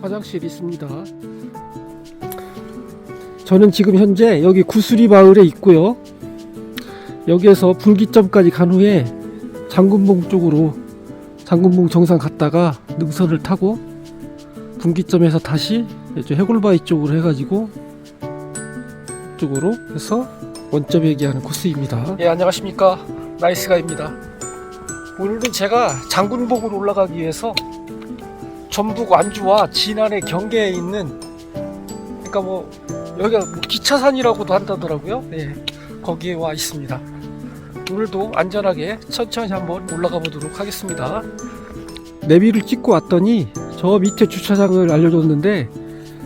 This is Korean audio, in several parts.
화장실이 있습니다. 저는 지금 현재 여기 구수리 마을에 있고요. 여기에서 분기점까지 간 후에 장군봉 쪽으로 장군봉 정상 갔다가 능선을 타고 분기점에서 다시 해골바위 쪽으로 해가지고 쪽으로 해서 원점 얘기하는 코스입니다. 예 안녕하십니까 나이스가입니다. 오늘은 제가 장군봉으로 올라가기 위해서 전북 완주와 진안의 경계에 있는 그러니까 뭐 여기가 뭐 기차산이라고도 한다더라고요. 네 거기에 와 있습니다. 오늘도 안전하게 천천히 한번 올라가 보도록 하겠습니다. 내비를 찍고 왔더니 저 밑에 주차장을 알려줬는데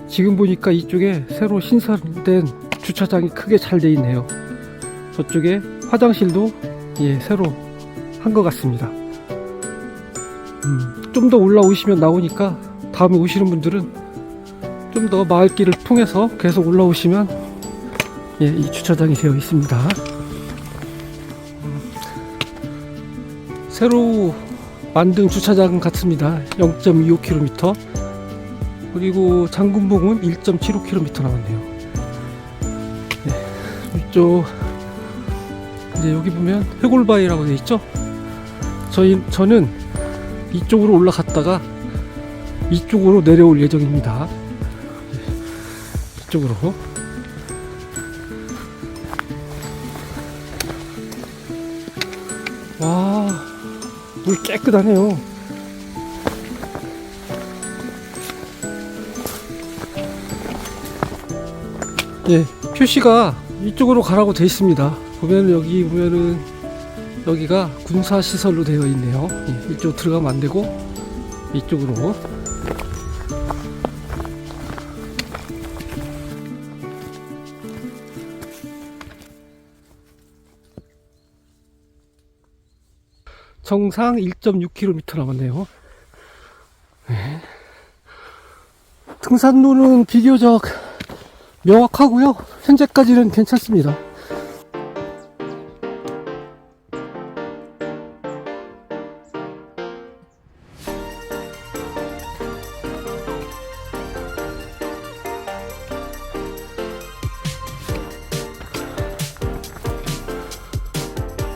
지금 보니까 이쪽에 새로 신설된 주차장이 크게 잘 돼 있네요. 저쪽에 화장실도 예 새로 한 것 같습니다. 음, 좀 더 올라오시면 나오니까 다음에 오시는 분들은 좀 더 마을길을 통해서 계속 올라오시면 예, 이 주차장이 되어 있습니다. 음, 새로 만든 주차장 같습니다. 0.25km 그리고 장군봉은 1.75km 나왔네요. 네, 이쪽 이제 여기 보면 해골바위라고 되어 있죠. 저희 저는 이쪽으로 올라갔다가 이쪽으로 내려올 예정입니다. 네, 이쪽으로. 와, 물 깨끗하네요. 예, 표시가 이쪽으로 가라고 되어 있습니다. 보면 여기 보면은 여기가 군사 시설로 되어 있네요. 예, 이쪽 들어가면 안 되고 이쪽으로. 정상 1.6km 남았네요. 네. 등산로는 비교적 명확하고요. 현재까지는 괜찮습니다.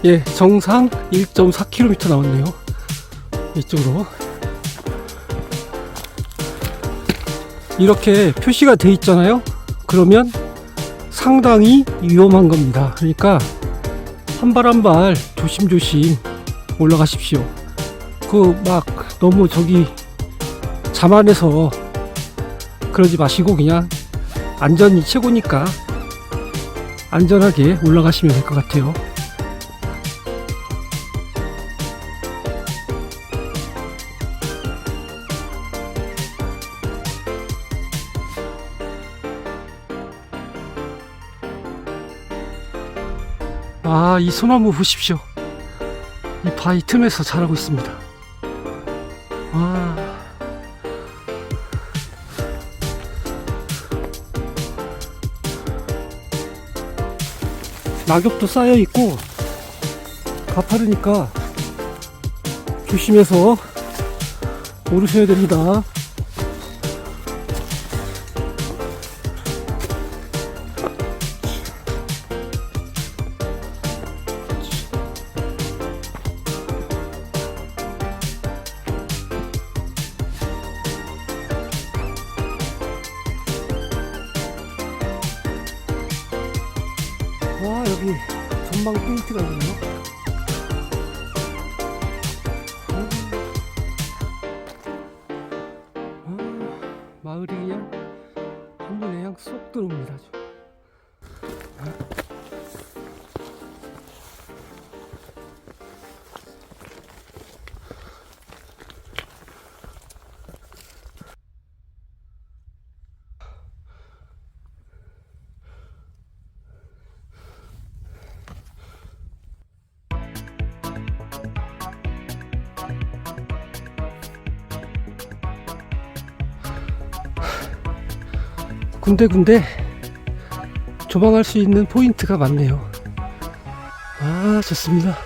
예, 정상 1.4km 나왔네요. 이쪽으로. 이렇게 표시가 돼 있잖아요. 그러면 상당히 위험한 겁니다. 그러니까 한 발 한 발 조심조심 올라가십시오. 그 막 너무 저기 자만해서 그러지 마시고 그냥 안전이 최고니까 안전하게 올라가시면 될 것 같아요. 아, 이 소나무 보십시오. 이 바위 틈에서 자라고 있습니다. 와. 낙엽도 쌓여 있고 가파르니까 조심해서 오르셔야 됩니다. 전방 포인트가 있네요. 음. 아, 마을이 그냥 한 눈에 그냥 쏙 들어옵니다. 아주. 군데군데 조망할 수 있는 포인트가 많네요. 아, 좋습니다.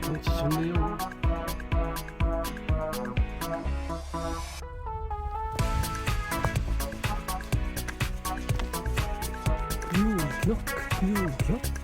경치 좋네요. 유격, 유격.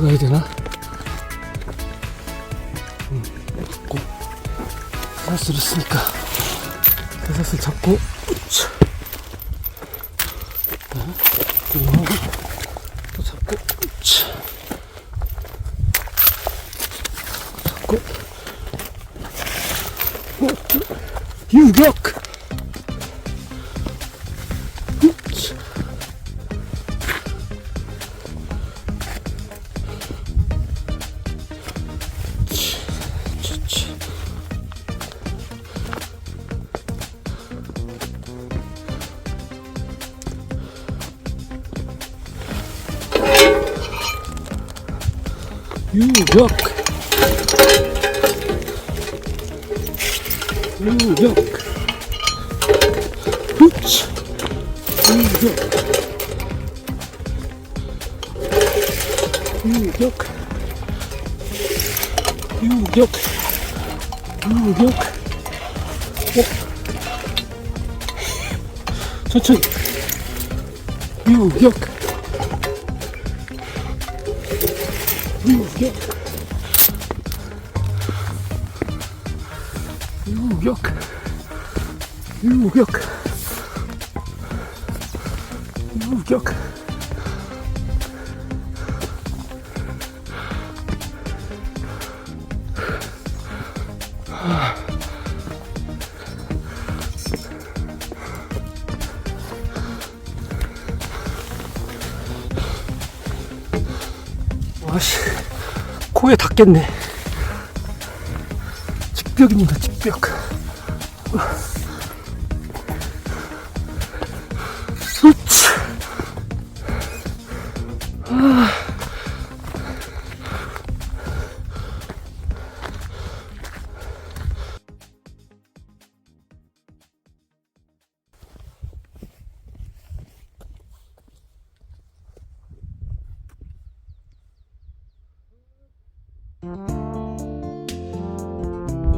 가야 되나? 음, 잡고 사슬을 쓰니까 그 사슬 잡고. 어, 또 잡고. 잡고 어, 유격 유격 유격 그치. 유격 유격 유격 유격 어? 천천히. 유격 유격 유격 와씨 코에 닿겠네. 직벽입니다 직벽. 으치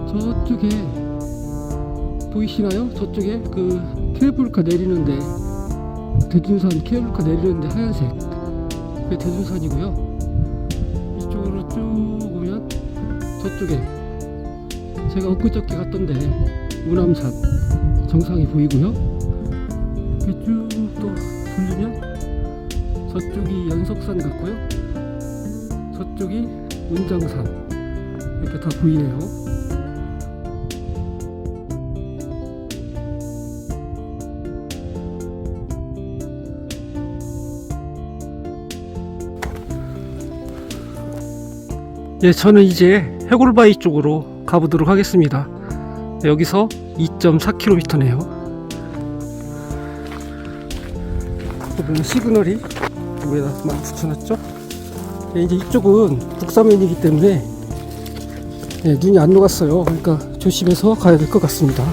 저쪽에 보이시나요? 저쪽에 그 케이블카 내리는데 대둔산 케이블카 내리는데 하얀색 그게 대둔산이고요. 이쪽으로 쭉 오면 저쪽에 제가 엊그저께 갔던데 우남산 정상이 보이고요. 이렇게 쭉또 돌리면 저쪽이 연석산 같고요. 저쪽이 운장산 이렇게 다 보이네요 예, 저는 이제 해골바위 쪽으로 가보도록 하겠습니다. 여기서 2.4km네요. 보면 시그널이 여기다 막 붙여놨죠? 예, 이제 이쪽은 북사면이기 때문에 예, 눈이 안 녹았어요. 그러니까 조심해서 가야 될 것 같습니다.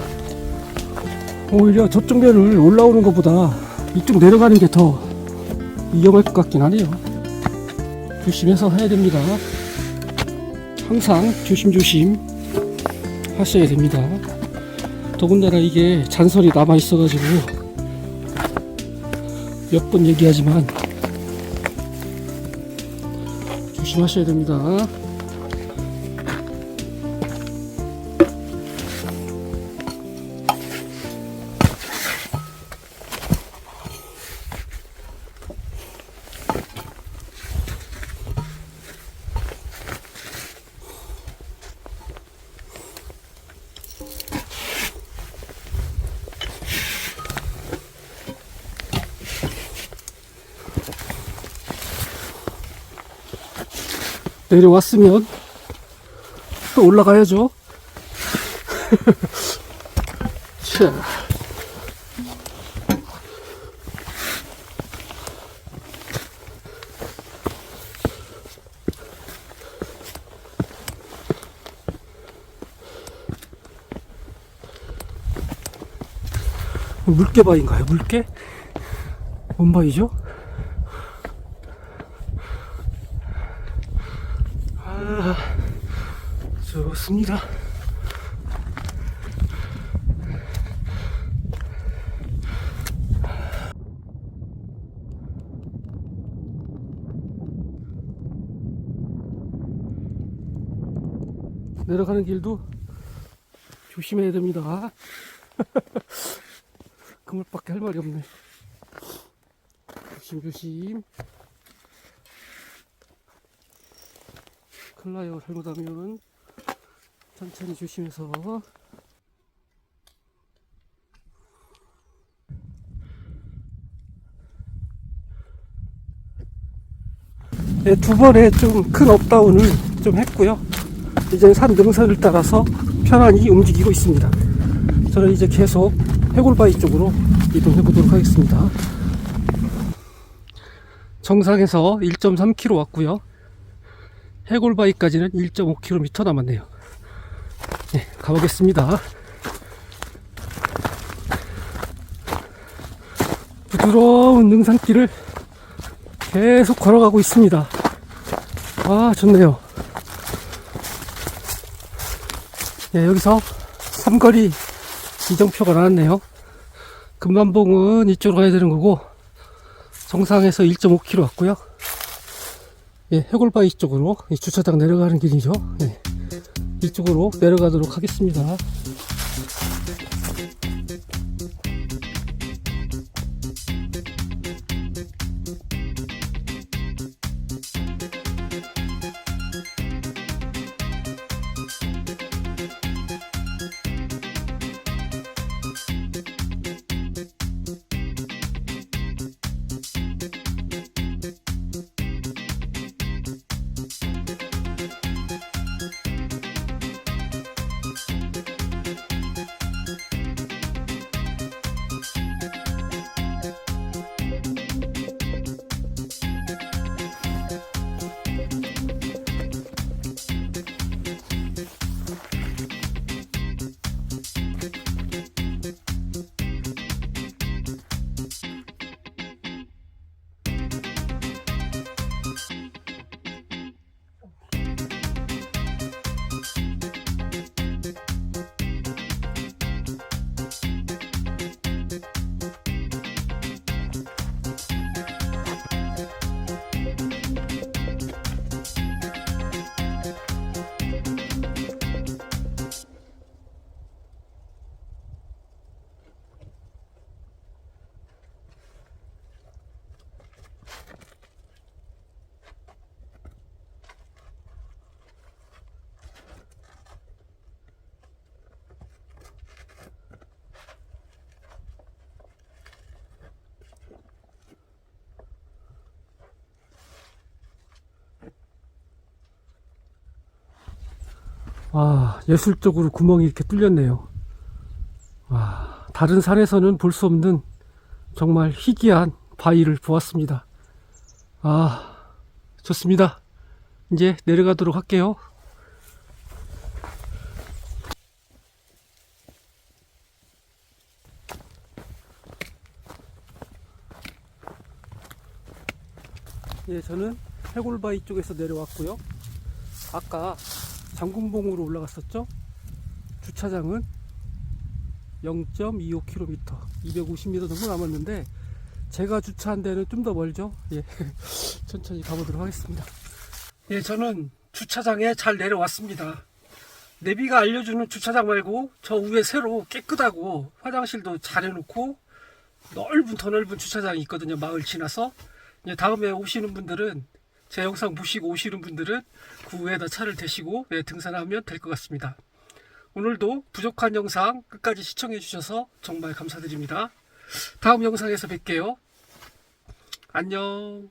오히려 저쪽 면을 올라오는 것보다 이쪽 내려가는 게 더 위험할 것 같긴 하네요. 조심해서 해야 됩니다. 항상 조심조심 하셔야 됩니다. 더군다나 이게 잔설이 남아 있어가지고 몇 번 얘기하지만 조심하셔야 됩니다. 내려왔으면 또 올라가야죠. 자. 물개바위인가요? 물개? 뭔 바위죠? 아, 좋습니다. 내려가는 길도 조심해야 됩니다. 그물밖에 할 말이 없네. 조심 조심. 큰일 나요. 잘못하면 천천히 조심해서. 네, 두 번에 좀큰 업다운을 좀 했고요. 이제 산 능선을 따라서 편안히 움직이고 있습니다. 저는 이제 계속 해골바위 쪽으로 이동해 보도록 하겠습니다. 정상에서 1.3km 왔고요. 해골바위까지는 1.5km 남았네요. 네, 가보겠습니다. 부드러운 능산길을 계속 걸어가고 있습니다. 아, 좋네요. 네, 여기서 삼거리 이정표가 나왔네요. 금만봉은 이쪽으로 가야 되는 거고, 정상에서 1.5km 왔고요. 예, 해골바위 쪽으로 이 주차장 내려가는 길이죠. 예, 이쪽으로 내려가도록 하겠습니다. 와, 예술적으로 구멍이 이렇게 뚫렸네요. 와, 다른 산에서는 볼 수 없는 정말 희귀한 바위를 보았습니다. 아, 좋습니다. 이제 내려가도록 할게요. 예, 저는 해골바위 쪽에서 내려왔고요. 아까 장군봉으로 올라갔었죠. 주차장은 0.25km, 250m 정도 남았는데 제가 주차한 데는 좀 더 멀죠. 예, 천천히 가보도록 하겠습니다. 예, 저는 주차장에 잘 내려왔습니다. 내비가 알려주는 주차장 말고 저 위에 새로 깨끗하고 화장실도 잘 해놓고 넓은 더 넓은 주차장이 있거든요. 마을 지나서 다음에 오시는 분들은 제 영상 보시고 오시는 분들은 그 위에다 차를 대시고 예, 등산하면 될 것 같습니다. 오늘도 부족한 영상 끝까지 시청해 주셔서 정말 감사드립니다. 다음 영상에서 뵐게요. 안녕.